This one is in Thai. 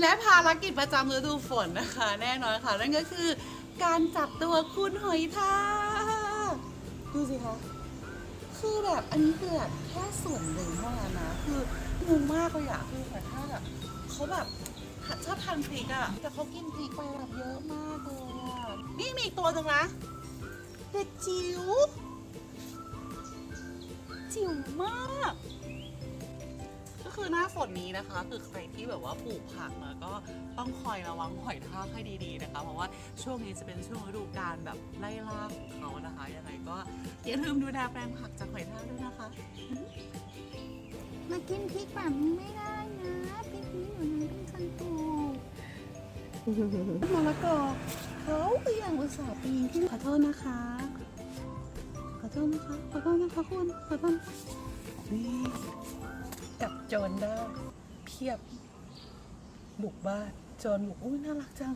และภารกิจประจำฤดูฝนนะคะ แน่นอนค่ะ นั่นก็คือการจับตัวคุณหอยทากดูสิคะคือแบบอันนี้คือแบบแค่ส่วนหนึ่งเท่านั้นนะ คืองงมากเลยอะคือหอยทากอะเขาแบบชอบทานพริกอะแต่เขากินพริกไปแบบเยอะมากเลยอะนี่มีอีกตัวหนึ่งนะเด็กจิ๋วจิ๋วมาก หน้าฝนนี้นะคะ คือใครที่แบบว่าปลูกผักแล้วก็ต้องคอยระวังหอยทากให้ดีๆนะคะ เพราะว่าช่วงนี้จะเป็นช่วงฤดูกาลแบบไล่ล่าของเขานะคะยังไงก็อย่าลืมดูแลแปลงผักจากหอยทากด้วยนะคะ มากินพริกแบบนี้ไม่ได้นะพริกนี้อยู่ในเป็นคันตูมะละกอเขาก็ยังอุตส่าห์ปีนขึ้นขอโทษนะคะ ขอโทษนะคะ ขอโทษนะคะคุณขอโทษนะคะนี่จับ โจรได้เพียบบุกบ้านโจรบุกอุ้ยน่ารักจัง